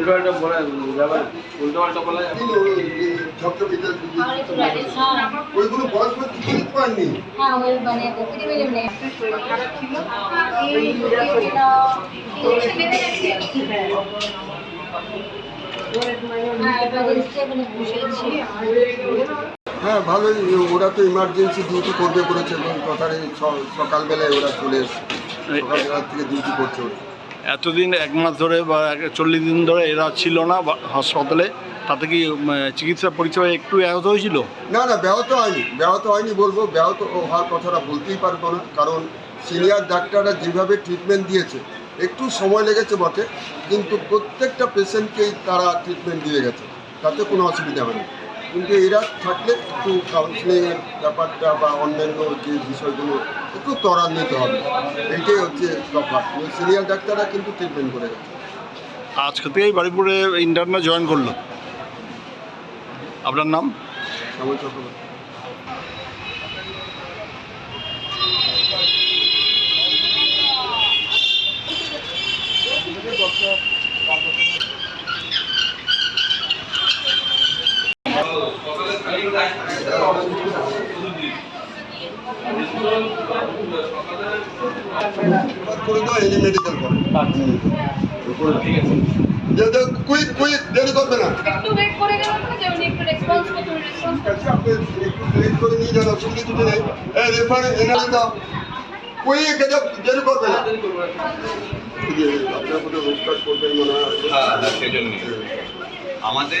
উল্টো পাল্টা বলা ব্যাপার উল্টো বলা ওইগুলো হ্যাঁ ভালোই ওরা তো ইমার্জেন্সি ডিউটি করবে করেছে এবং কথার সকালবেলায় ওরা চলে এসছে। সকালবেলা থেকে ডিউটি করছে ওরা। এতদিন এক মাস ধরে বা চল্লিশ দিন ধরে এরা ছিল না হাসপাতালে, তাতে কি চিকিৎসা পরিষেবা একটু ব্যাহত হয়েছিল? না না, ব্যাহত হয়নি ব্যাহত হয়নি বলব, ব্যাহত হওয়ার কথাটা বলতেই পারব না, কারণ সিনিয়র ডাক্তাররা যেভাবে ট্রিটমেন্ট দিয়েছে, একটু সময় লেগেছে বটে, কিন্তু প্রত্যেকটা পেশেন্টকেই তারা ট্রিটমেন্ট দিয়ে গেছে, তাতে কোনো অসুবিধা হয়নি। কিন্তু এরা থাকলে একটু কাউন্সিলিংয়ের ব্যাপারটা বা অন্যান্য যে বিষয়গুলো একটু ত্বরান্বিত হবে। এইটাই হচ্ছে তফাৎ। সিরিয়াল ডাক্তাররা কিন্তু ট্রিটমেন্ট করে গেছে। আজকে থেকেই বাড়িপুরে ইন্টারনা জয়েন করল। আপনার নাম? শ্যামল চক্রবর্তী। করবে করতে না হ্যাঁ হ্যাঁ আমাদের